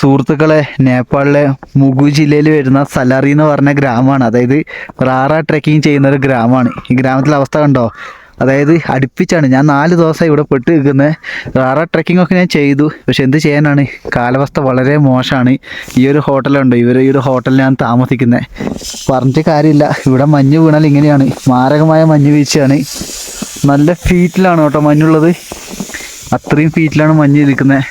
സുഹൃത്തുക്കളെ നേപ്പാളിലെ മുഗു ജില്ലയിൽ വരുന്ന സലാറി എന്ന് പറഞ്ഞ ഗ്രാമമാണ്. അതായത് റാറ ട്രെക്കിംഗ് ചെയ്യുന്ന ഒരു ഗ്രാമമാണ്. ഈ ഗ്രാമത്തിലെ അവസ്ഥ കണ്ടോ? അതായത് അടുപ്പിച്ചാണ്. ഞാൻ നാല് ദിവസം ഇവിടെ പെട്ട് നിൽക്കുന്നത് റാറ ട്രക്കിംഗ് ഒക്കെ ഞാൻ ചെയ്തു. പക്ഷെ എന്ത് ചെയ്യാനാണ്? കാലാവസ്ഥ വളരെ മോശമാണ്. ഈ ഒരു ഹോട്ടലുണ്ട്. ഇവർ ഈ ഒരു ഹോട്ടലിൽ ഞാൻ താമസിക്കുന്നത് പറഞ്ഞിട്ട് കാര്യമില്ല. ഇവിടെ മഞ്ഞ് വീണാൽ ഇങ്ങനെയാണ്. മാരകമായ മഞ്ഞ് വീഴ്ചയാണ്. നല്ല ഫീറ്റിലാണ് കേട്ടോ മഞ്ഞുള്ളത്. അത്രയും ഫീറ്റിലാണ് മഞ്ഞ് നിൽക്കുന്നത്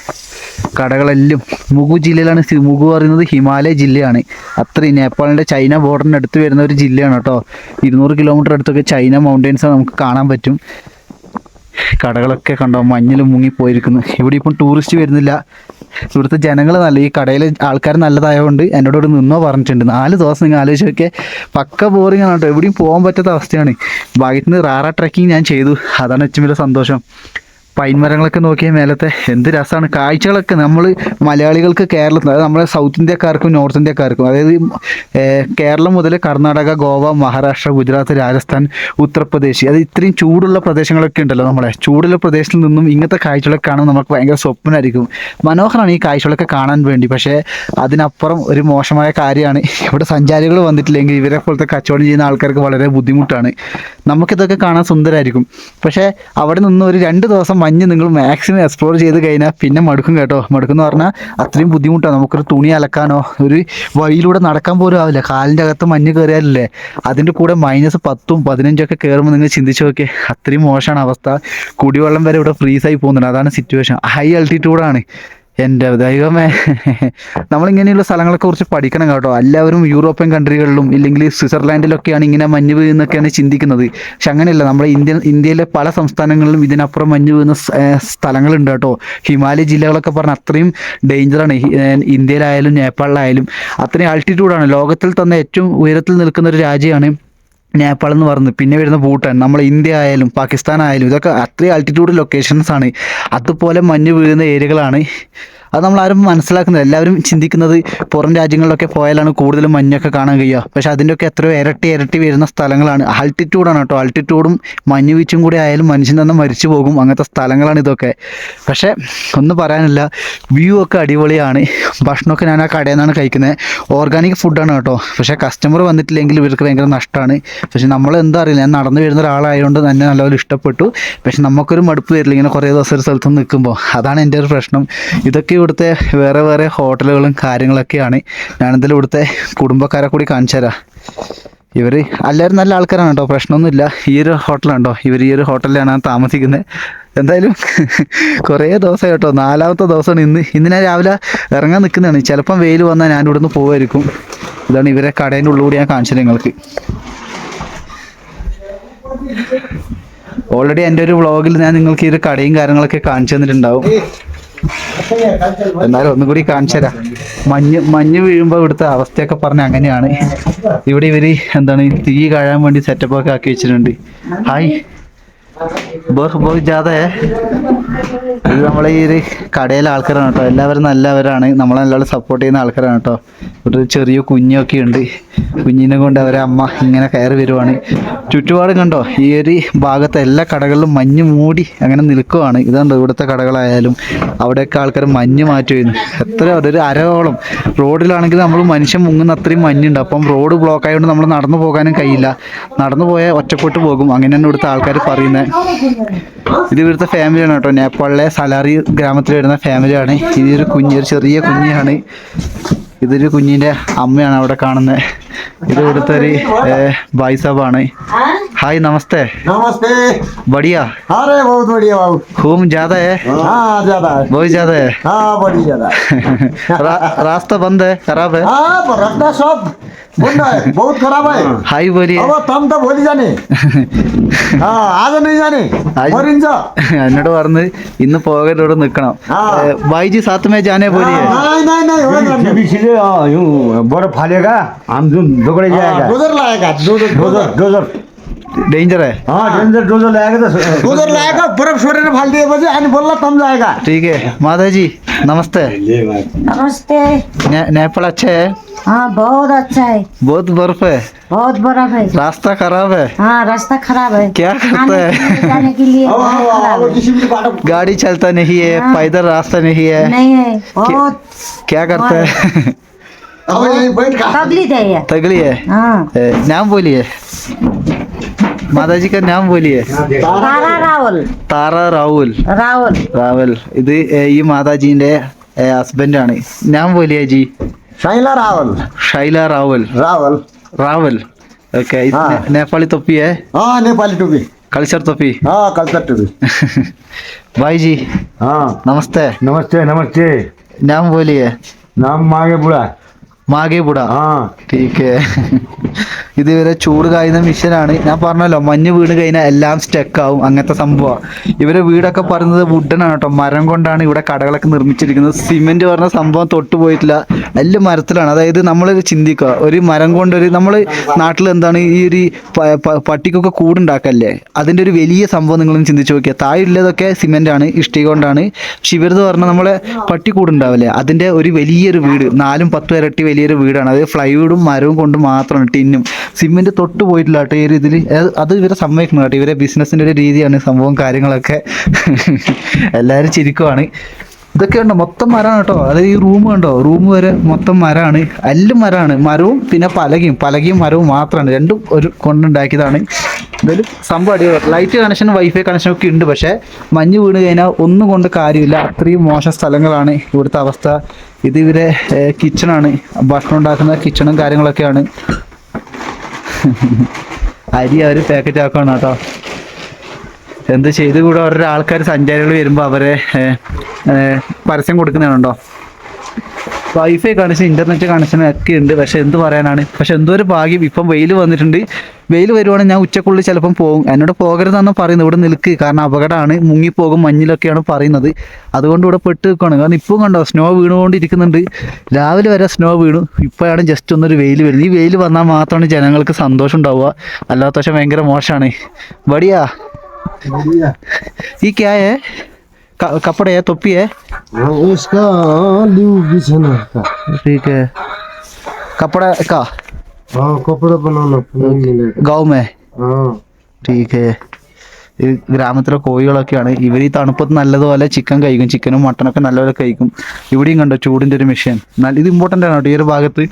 കടകളെല്ലാം. മുഗു ജില്ലയിലാണ് മുഗു പറയുന്നത് ഹിമാലയ ജില്ലയാണ്. അത്രയും നേപ്പാളിന്റെ ചൈന ബോർഡറിന് അടുത്ത് വരുന്ന ഒരു ജില്ലയാണ് കേട്ടോ. ഇരുന്നൂറ് കിലോമീറ്റർ അടുത്തൊക്കെ ചൈന മൗണ്ടൻസ് നമുക്ക് കാണാൻ പറ്റും. കടകളൊക്കെ കണ്ടോ മഞ്ഞിൽ മുങ്ങിപ്പോയിരിക്കുന്നു ഇവിടെ ഇപ്പം ടൂറിസ്റ്റ് വരുന്നില്ല. ഇവിടുത്തെ ജനങ്ങൾ നല്ല ഈ കടയിലെ ആൾക്കാർ നല്ലതായതുകൊണ്ട് എന്നോട് ഇവിടെ നിന്നോ പറഞ്ഞിട്ടുണ്ട്. നാല് ദിവസം നിങ്ങൾ ആലോചിച്ചൊക്കെ പക്ക ബോറിംഗ് ആണ് കേട്ടോ. എവിടെയും പോകാൻ പറ്റാത്ത അവസ്ഥയാണ്. ഭാഗ്യത്തിന് റാറ ട്രക്കിംഗ് ഞാൻ ചെയ്തു. അതാണ് ഏറ്റവും വലിയ സന്തോഷം. പൈൻ മരങ്ങളൊക്കെ നോക്കിയാൽ മേലത്തെ എന്ത് രസമാണ് കാഴ്ചകളൊക്കെ നമ്മൾ മലയാളികൾക്ക് കേരളത്തിൽ അതായത് നമ്മളെ സൗത്ത് ഇന്ത്യക്കാർക്കും നോർത്ത് ഇന്ത്യക്കാർക്കും അതായത് കേരളം മുതൽ കർണാടക ഗോവ മഹാരാഷ്ട്ര ഗുജറാത്ത് രാജസ്ഥാൻ ഉത്തർപ്രദേശ് അത് ഇത്രയും ചൂടുള്ള പ്രദേശങ്ങളൊക്കെ ഉണ്ടല്ലോ നമ്മളെ. ചൂടുള്ള പ്രദേശത്തിൽ നിന്നും ഇങ്ങനത്തെ കാഴ്ചകളൊക്കെ കാണുമ്പോൾ നമുക്ക് ഭയങ്കര സ്വപ്നമായിരിക്കും. മനോഹരമാണ് ഈ കാഴ്ചകളൊക്കെ കാണാൻ വേണ്ടി. പക്ഷേ അതിനപ്പുറം ഒരു മോശമായ കാര്യമാണ്. ഇവിടെ സഞ്ചാരികൾ വന്നിട്ടില്ലെങ്കിൽ ഇവരെ പോലത്തെ കച്ചവടം ചെയ്യുന്ന ആൾക്കാർക്ക് വളരെ ബുദ്ധിമുട്ടാണ്. നമുക്കിതൊക്കെ കാണാൻ സുന്ദരമായിരിക്കും പക്ഷേ അവിടെ നിന്ന് ഒരു രണ്ട് ദിവസം മഞ്ഞ് നിങ്ങൾ മാക്സിമം എക്സ്പ്ലോർ ചെയ്ത് കഴിഞ്ഞാൽ പിന്നെ മടുക്കും കേട്ടോ. മടുക്കും എന്ന് പറഞ്ഞാൽ അത്രയും ബുദ്ധിമുട്ടാണ് നമുക്കൊരു തുണി അലക്കാനോ ഒരു വഴിയിലൂടെ നടക്കാൻ പോലും ആവില്ല. കാലിന്റെ അകത്ത് മഞ്ഞ് കയറിയാലല്ലേ? അതിന്റെ കൂടെ മൈനസ് പത്തും പതിനഞ്ചൊക്കെ കയറുമ്പോൾ നിങ്ങൾ ചിന്തിച്ച് നോക്കിയേ അത്രയും മോശമാണ് അവസ്ഥ. കുടിവെള്ളം വരെ ഇവിടെ ഫ്രീസായി പോകുന്നുണ്ട്. അതാണ് സിറ്റുവേഷൻ ഹൈ അൾട്ടിറ്റ്യൂഡാണ് എന്റെ ദൈവമേ. നമ്മളിങ്ങനെയുള്ള സ്ഥലങ്ങളെ കുറിച്ച് പഠിക്കണം കേട്ടോ. എല്ലാവരും യൂറോപ്യൻ കൺട്രികളിലും ഇല്ലെങ്കിൽ സ്വിറ്റ്സർലാൻഡിലൊക്കെയാണ് ഇങ്ങനെ മഞ്ഞ് വീഴുന്നൊക്കെയാണ് ചിന്തിക്കുന്നത്. പക്ഷെ അങ്ങനെയല്ല. നമ്മുടെ ഇന്ത്യ ഇന്ത്യയിലെ പല സംസ്ഥാനങ്ങളിലും ഇതിനപ്പുറം മഞ്ഞ് വീഴുന്ന സ്ഥലങ്ങളുണ്ട് കേട്ടോ. ഹിമാലയ ജില്ലകളൊക്കെ പറഞ്ഞാൽ അത്രയും ഡേഞ്ചറാണ് ഇന്ത്യയിലായാലും നേപ്പാളിലായാലും. അത്രയും ആൾട്ടിറ്റ്യൂഡാണ് ലോകത്തിൽ തന്നെ ഏറ്റവും ഉയരത്തിൽ നിൽക്കുന്ന ഒരു രാജ്യമാണ് നേപ്പാൾ എന്ന് പറയുന്നത്. പിന്നെ വരുന്ന ഭൂട്ടാൻ. നമ്മൾ ഇന്ത്യ ആയാലും പാകിസ്ഥാൻ ആയാലും ഇതൊക്കെ അത്രയും ആൾട്ടിറ്റ്യൂഡ് ലൊക്കേഷൻസ് ആണ്. അതുപോലെ മഞ്ഞ് വീഴുന്ന ഏരിയകളാണ് അത് നമ്മൾ ആരും മനസ്സിലാക്കുന്നില്ല. എല്ലാവരും ചിന്തിക്കുന്നത് പുറം രാജ്യങ്ങളിലൊക്കെ പോയാലാണ് കൂടുതലും മഞ്ഞൊക്കെ കാണാൻ കഴിയുക. പക്ഷേ അതിന്റെയൊക്കെ എത്രയോ ഇരട്ടി ഇരട്ടി വരുന്ന സ്ഥലങ്ങളാണ്. ആൾട്ടിറ്റ്യൂഡാണ് കേട്ടോ. ആൾട്ടിറ്റ്യൂഡും മഞ്ഞ് വീച്ചും കൂടി ആയാലും മനുഷ്യൻ തന്നെ മരിച്ചു പോകും. അങ്ങനത്തെ സ്ഥലങ്ങളാണ് ഇതൊക്കെ. പക്ഷേ ഒന്നും പറയാനില്ല. വ്യൂ ഒക്കെ അടിപൊളിയാണ്. ഭക്ഷണമൊക്കെ ഞാൻ ആ കടയിൽ നിന്നാണ് കഴിക്കുന്നത്. ഓർഗാനിക് ഫുഡാണ് കേട്ടോ. പക്ഷേ കസ്റ്റമർ വന്നിട്ടില്ലെങ്കിൽ ഇവർക്ക് ഭയങ്കര നഷ്ടമാണ്. പക്ഷേ നമ്മൾ എന്താ അറിയില്ല. ഞാൻ നടന്നു വരുന്ന ഒരാളായതുകൊണ്ട് തന്നെ നല്ലപോലെ ഇഷ്ടപ്പെട്ടു. പക്ഷെ നമുക്കൊരു മടുപ്പ് വരില്ല. ഇങ്ങനെ കുറേ ദിവസം ഒരു സ്ഥലത്ത് നിൽക്കുമ്പോൾ. അതാണ് എന്റെ ഒരു പ്രശ്നം. ഇതൊക്കെ ഇവിടുത്തെ വേറെ വേറെ ഹോട്ടലുകളും കാര്യങ്ങളൊക്കെയാണ്. ഞാനെന്തായാലും ഇവിടുത്തെ കുടുംബക്കാരെ കൂടി കാണിച്ചു തരാം ഇവർ എല്ലാവരും നല്ല ആൾക്കാരാണ് കേട്ടോ. പ്രശ്നമൊന്നുമില്ല. ഈ ഒരു ഹോട്ടലാണോ? ഇവർ ഈ ഒരു ഹോട്ടലിലാണ് താമസിക്കുന്നത്. എന്തായാലും കുറേ ദിവസം കേട്ടോ. നാലാമത്തെ ദിവസമാണ് ഇന്ന്. ഇന്ന് ഞാൻ രാവിലെ ഇറങ്ങാൻ നിൽക്കുന്നതാണ്. ചിലപ്പം വെയിൽ വന്നാൽ ഞാൻ ഇവിടുന്ന് പോകുമായിരിക്കും ഇതാണ് ഇവരെ കടേന്റെ ഉള്ളിലൂടെ ഞാൻ കാണിച്ചത് നിങ്ങൾക്ക്. ഓൾറെഡി എന്റെ ഒരു വ്ളോഗിൽ ഞാൻ നിങ്ങൾക്ക് ഈ ഒരു കടയും കാര്യങ്ങളൊക്കെ കാണിച്ചു തന്നിട്ടുണ്ടാവും. എന്നാലും ഒന്നും കൂടി കാണിച്ചരാ മഞ്ഞ് മഞ്ഞ് വീഴുമ്പോൾ ഇവിടുത്തെ അവസ്ഥയൊക്കെ പറഞ്ഞ അങ്ങനെയാണ്. ഇവിടെ ഇവർ എന്താണ് തീ കഴിയാൻ വേണ്ടി സെറ്റപ്പ് ഒക്കെ ആക്കി വെച്ചിട്ടുണ്ട്. ഹായ് ബഹ് ബഹ് ജാഥ ഇത് നമ്മളെ ഈ ഒരു കടയിലെ ആൾക്കാരാണ് കേട്ടോ. എല്ലാവരും നല്ലവരാണ്. നമ്മളെ എല്ലാവരും സപ്പോർട്ട് ചെയ്യുന്ന ആൾക്കാരാണ് കേട്ടോ. ഒരു ചെറിയ കുഞ്ഞൊക്കെ ഉണ്ട്. കുഞ്ഞിനെ കൊണ്ട് അവരെ അമ്മ ഇങ്ങനെ കയറി വരുവാണ്. ചുറ്റുപാടും കണ്ടോ? ഈ ഒരു ഭാഗത്തെ എല്ലാ കടകളിലും മഞ്ഞ് മൂടി അങ്ങനെ നിൽക്കുവാണ്. ഇതുണ്ട് ഇവിടുത്തെ കടകളായാലും അവിടെയൊക്കെ ആൾക്കാർ മഞ്ഞ് മാറ്റി വരുന്നു എത്ര ഒരു അരവോളം റോഡിലാണെങ്കിൽ നമ്മൾ മനുഷ്യൻ മുങ്ങുന്ന അത്രയും മഞ്ഞുണ്ട്. അപ്പം റോഡ് ബ്ലോക്ക് ആയതുകൊണ്ട് നമ്മൾ നടന്നു പോകാനും കഴിയില്ല. നടന്നു പോയാൽ ഒറ്റപ്പെട്ടു പോകും. അങ്ങനെയാണ് ഇവിടുത്തെ ആൾക്കാർ പറയുന്നത്. ഇത് ഇവിടുത്തെ ഫാമിലിയാണ് കേട്ടോ. നേപ്പാളിലെ സലാറി ഗ്രാമത്തിൽ വരുന്ന ഫാമിലിയാണ് ഇതൊരു കുഞ്ഞ് ഒരു ചെറിയ കുഞ്ഞാണ്. ഇതൊരു കുഞ്ഞിന്റെ അമ്മയാണ് അവിടെ കാണുന്നത്. ഇത് ഇവിടുത്തെ ഒരു ഭായ് സാബാണ് ഹായ് നമസ്തേ नमस्ते बढ़िया अरे बहुत बढ़िया बाबू खूब ज्यादा है हाँ ज्यादा है बहुत ज्यादा है हाँ बड़ी ज्यादा है रा, रास्ता बंद है खराब है हाँ पर रास्ता सब बंद है बहुत खराब है हाई बोलिए अब तम तो भोली जाने हाँ आज नहीं जाने आज- मरिन्छ എന്നോട് പറഞ്ഞ് ഇന്ന് പോകരുത് ഇവിടെ നിൽക്കണം ആ. ഭായിജി സാത്ത് മേ ജാനെ बोलिए नहीं नहीं नहीं हो जाने जेबीसीले यूँ बर्फ फालेगा हम जुन दोगडे जाएगा डोजर लाएगा डोजर डोजर डोजर डेंजर है? हाँ डेंजर डोजर ल्याएको त डोजर लाएगा बर्फ़ छोडेर फालिदिएपछि अनि बल्ल तम जाएगा। ठीक है। माता जी नमस्ते। नमस्ते नेपाल अच्छा है? हाँ बहुत अच्छा है। बहुत बर्फ़ है। बहुत बर्फ़ है। रास्ता खराब है? हाँ रास्ता खराब है। क्या करता आने है? जाने के लिए है। गाड़ी चलता नहीं है हाँ। पैदल रास्ता नहीं है। नहीं है। बहुत क्या करता है? अब यहीं बैठ का तकलीफ़ है तगली है? हाँ। नाम बोलिए। മാതാ जी का नाम बोलिए तारा राहुल താറ രാഹുൽ राहुल രാവൽ ഇത് ഏ, ഈ മാതാജീന്റെ ഹസ്ബൻഡ് ആണ് ഞാൻ बोलिए जी शैला रावल शैला रावल रावल रावल ओके हाँ। नेपाली टोपी है हाँ नेपाली टोपी कल्चर टोपी हाँ कल्चर टोपी भाई जी हाँ नमस्ते नमस्ते नमस्ते नाम बोलिए नाम मागे बुढ़ा മാഗേ ബുഡ हाँ ടീക്ക് ഇതുവരെ ചൂട് കായുന്ന മിഷനാണ് ഞാൻ പറഞ്ഞല്ലോ മഞ്ഞ് വീണ് കഴിഞ്ഞാൽ എല്ലാം സ്റ്റക്ക് ആവും. അങ്ങനത്തെ സംഭവമാണ് ഇവരെ വീടൊക്കെ പറയുന്നത് വുഡനാണ് കേട്ടോ മരം കൊണ്ടാണ് ഇവിടെ കടകളൊക്കെ നിർമ്മിച്ചിരിക്കുന്നത്. സിമെന്റ് പറഞ്ഞ സംഭവം തൊട്ട് പോയിട്ടില്ല. എല്ലാം മരത്തിലാണ്. അതായത് നമ്മൾ ചിന്തിക്കുക. ഒരു മരം കൊണ്ടൊരു നമ്മൾ നാട്ടിൽ എന്താണ് ഈ ഒരു പട്ടിക്കൊക്കെ കൂടുണ്ടാക്കല്ലേ? അതിന്റെ ഒരു വലിയ സംഭവം നിങ്ങളൊന്ന് ചിന്തിച്ച് നോക്കിയാൽ തായുള്ളതൊക്കെ സിമെന്റ് ആണ് ഇഷ്ടിക കൊണ്ടാണ്. പക്ഷെ ഇവരത് പറഞ്ഞാൽ നമ്മളെ പട്ടി കൂടുണ്ടാവില്ലേ? അതിന്റെ ഒരു വലിയൊരു വീട് നാലും പത്തും ഇരട്ടി വലിയൊരു വീടാണ്. അത് ഫ്ലൈവുഡും മരവും കൊണ്ട് മാത്രമാണ് ടിന്നും. സിമെന്റ് തൊട്ട് പോയിട്ടില്ല കേട്ടോ ഈ ഒരു ഇതിൽ അത് ഇവരെ സമ്മതിക്കണം കേട്ടോ. ഇവരെ ബിസിനസ്സിന്റെ ഒരു രീതിയാണ് സംഭവം കാര്യങ്ങളൊക്കെ. എല്ലാവരും ചിരിക്കുവാണ്. ഇതൊക്കെ ഉണ്ടോ? മൊത്തം മരമാണ് കേട്ടോ. അതായത് ഈ റൂം കണ്ടോ? റൂം വരെ മൊത്തം മരമാണ് എല്ലാം മരമാണ് മരവും പിന്നെ പലകയും. പലകയും മരവും മാത്രമാണ് രണ്ടും ഒരു കൊണ്ടുണ്ടാക്കിയതാണ്. എന്തായാലും സംഭവം അടിപൊളി. ലൈറ്റ് കണക്ഷൻ വൈഫൈ കണക്ഷൻ ഒക്കെ ഉണ്ട്. പക്ഷേ മഞ്ഞ് വീണ് കഴിഞ്ഞാൽ ഒന്നും കൊണ്ട് കാര്യമില്ല. അത്രയും മോശം സ്ഥലങ്ങളാണ് ഇവിടുത്തെ അവസ്ഥ. ഇത് ഇവരെ കിച്ചണാണ് ഭക്ഷണം ഉണ്ടാക്കുന്ന കിച്ചണും കാര്യങ്ങളൊക്കെയാണ്. അരി അവർ പാക്കറ്റ് ആക്കണം കേട്ടോ. എന്ത് ചെയ്ത് കൂടെ ഓരോ ആൾക്കാർ സഞ്ചാരികൾ വരുമ്പോൾ അവരെ പരസ്യം കൊടുക്കുന്നതാണോ വൈഫൈ കണക്ഷൻ ഇന്റർനെറ്റ് കണക്ഷൻ ഒക്കെ ഉണ്ട്. പക്ഷെ എന്ത് പറയാനാണ്? പക്ഷെ എന്തോ ഒരു ഭാഗ്യം. ഇപ്പം വെയിൽ വന്നിട്ടുണ്ട്. വെയിൽ വരുവാണെങ്കിൽ ഞാൻ ഉച്ചക്കുള്ളിൽ ചിലപ്പം പോകും എന്നോട് പോകരുതെന്നാണ് പറയുന്നത് ഇവിടെ നിൽക്ക് കാരണം അപകടമാണ് മുങ്ങിപ്പോകും മഞ്ഞിലൊക്കെയാണ് പറയുന്നത് അതുകൊണ്ട് ഇവിടെ പെട്ട് നിൽക്കുകയാണ് കാരണം ഇപ്പം കണ്ടോ സ്നോ വീണുകൊണ്ടിരിക്കുന്നുണ്ട് രാവിലെ വരെ സ്നോ വീണു ഇപ്പോഴാണ് ജസ്റ്റ് ഒന്നൊരു വെയിൽ വരുന്നത് ഈ വെയിൽ വന്നാൽ മാത്രമാണ് ജനങ്ങൾക്ക് സന്തോഷം ഉണ്ടാവുക അല്ലാത്ത പക്ഷെ ഭയങ്കര മോശമാണ് ബടിയാ ये क्या है क- कपड़े है टोपी है हाँ, इसका ल्यू बिछाना का ठीक है कपड़ा का हाँ कपड़ा बनाना नहीं मिलेगा गाँव में हाँ ठीक है ഈ ഗ്രാമത്തിലെ കോഴികളൊക്കെയാണ് ഇവർ ഈ തണുപ്പത്ത് നല്ലതുപോലെ ചിക്കൻ കഴിക്കും ചിക്കനും മട്ടനൊക്കെ നല്ലപോലെ കഴിക്കും ഇവിടെയും കണ്ടോ ചൂടിൻ്റെ ഒരു മെഷീൻ നല്ല ഇത് ഇമ്പോർട്ടൻ്റ് ആണ് കേട്ടോ ഈ ഒരു ഭാഗത്ത്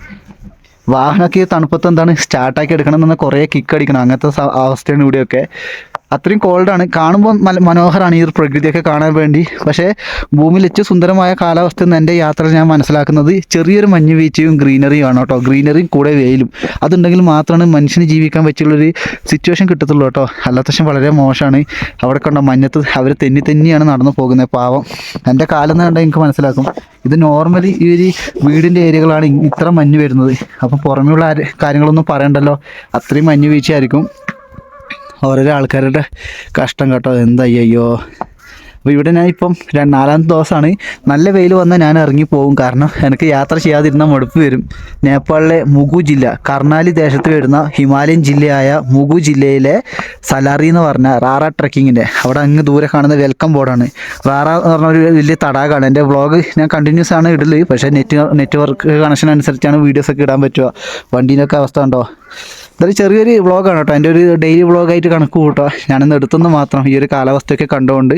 വാഹനമൊക്കെ ഈ തണുപ്പത്ത് എന്താണ് സ്റ്റാർട്ടാക്കി എടുക്കണം എന്ന് കുറേ കിക്ക് അടിക്കണം അങ്ങനത്തെ സ- അവസ്ഥയാണ് ഇവിടെയൊക്കെ അത്രയും കോൾഡാണ് കാണുമ്പോൾ നല്ല മനോഹരമാണ് ഈ ഒരു പ്രകൃതിയൊക്കെ കാണാൻ വേണ്ടി. പക്ഷേ ഭൂമിയിൽ ഏറ്റവും സുന്ദരമായ കാലാവസ്ഥ എന്ന് എന്റെ യാത്ര ഞാൻ മനസ്സിലാക്കുന്നത് ചെറിയൊരു മഞ്ഞ് വീഴ്ചയും ഗ്രീനറിയും ആണ് കേട്ടോ. ഗ്രീനറിയും കൂടെ വെയിലും. അതുണ്ടെങ്കിൽ മാത്രമാണ് മനുഷ്യന് ജീവിക്കാൻ പറ്റിയുള്ളൊരു സിറ്റുവേഷൻ കിട്ടത്തുള്ളൂ കേട്ടോ. അല്ലാത്ത പക്ഷം വളരെ മോശമാണ്. അവിടെ കണ്ടോ മഞ്ഞത്ത് അവർ തെന്നി തെന്നിയാണ് നടന്നു പോകുന്നത് പാവം. എന്റെ കാലം കണ്ടാൽ എനിക്ക് മനസ്സിലാക്കും. ഇത് നോർമലി ഈ ഒരു വീടിന്റെ ഏരിയകളാണ് ഇത്ര മഞ്ഞ് വരുന്നത്. അപ്പോൾ പുറമെയുള്ള കാര്യങ്ങളൊന്നും പറയണ്ടല്ലോ. അത്രയും മഞ്ഞ് വീഴ്ചയായിരിക്കും ഓരോരോ ആൾക്കാരുടെ കഷ്ടം കേട്ടോ. എന്താ അയ്യോ അപ്പോൾ ഇവിടെ ഞാൻ ഇപ്പം നാലാമത്തെ ദിവസമാണ്. നല്ല വെയിൽ വന്നാൽ ഞാൻ ഇറങ്ങി പോകും. കാരണം എനിക്ക് യാത്ര ചെയ്യാതിരുന്ന മടുപ്പ് വരും. നേപ്പാളിലെ മുഗു ജില്ല കർണാലി ദേശത്ത് വരുന്ന ഹിമാലയൻ ജില്ലയായ മുഗു ജില്ലയിലെ സലാറി എന്ന് പറഞ്ഞ റാറ ട്രക്കിങ്ങിന്റെ അവിടെ അങ്ങ് ദൂരെ കാണുന്ന വെൽക്കം ബോർഡാണ്. റാറ എന്ന് പറഞ്ഞ ഒരു വലിയ തടാകമാണ്. എന്റെ വ്ളോഗ് ഞാൻ കണ്ടിന്യൂസ് ആണ് ഇടൽ. പക്ഷേ നെറ്റ് നെറ്റ്വർക്ക് കണക്ഷൻ അനുസരിച്ചാണ് വീഡിയോസൊക്കെ ഇടാൻ പറ്റുക. വണ്ടീന്റെ ഒക്കെ അവസ്ഥ ഉണ്ടോ? ഇതൊരു ചെറിയൊരു വ്ളോഗാണ് കേട്ടോ. എന്റെ ഒരു ഡെയിലി വ്ളോഗായിട്ട് കണക്ക് കൂട്ടുക ഞാനിന്ന് എടുത്തുനിന്ന് മാത്രം ഈ ഒരു കാലാവസ്ഥയൊക്കെ കണ്ടുകൊണ്ട്